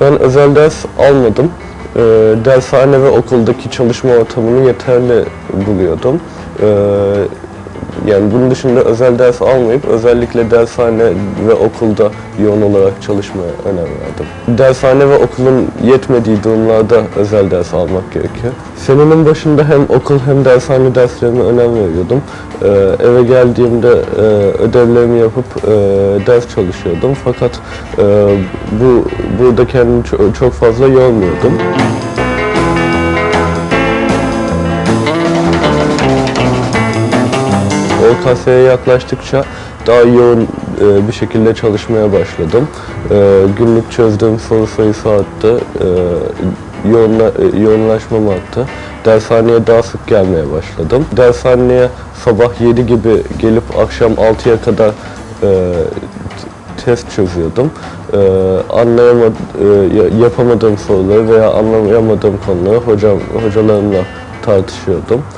Ben özel ders almadım. Ee, dershane ve okuldaki çalışma ortamını yeterli buluyordum. Ee, yani bunun dışında özel ders almayıp özellikle dershane ve okulda yoğun olarak çalışmaya önem verdim. Dershane ve okulun yetmediği durumlarda özel ders almak gerekiyor. Senenin başında hem okul hem dershane derslerine önem veriyordum. Ee, eve geldiğimde e, ödevlerimi yapıp e, ders çalışıyordum. Fakat e, bu burada kendimi ço- çok fazla yormuyordum. OKS'ye yaklaştıkça daha yoğun e, bir şekilde çalışmaya başladım. E, günlük çözdüğüm soru sayısı arttı, e, yoğunla, e, yoğunlaşmam arttı. Dershaneye daha sık gelmeye başladım. Dershaneye sabah 7 gibi gelip akşam 6'ya kadar e, test çözüyordum. E, anlayamadım, yapamadığım soruları veya anlayamadığım konuları hocam, hocalarımla tartışıyordum.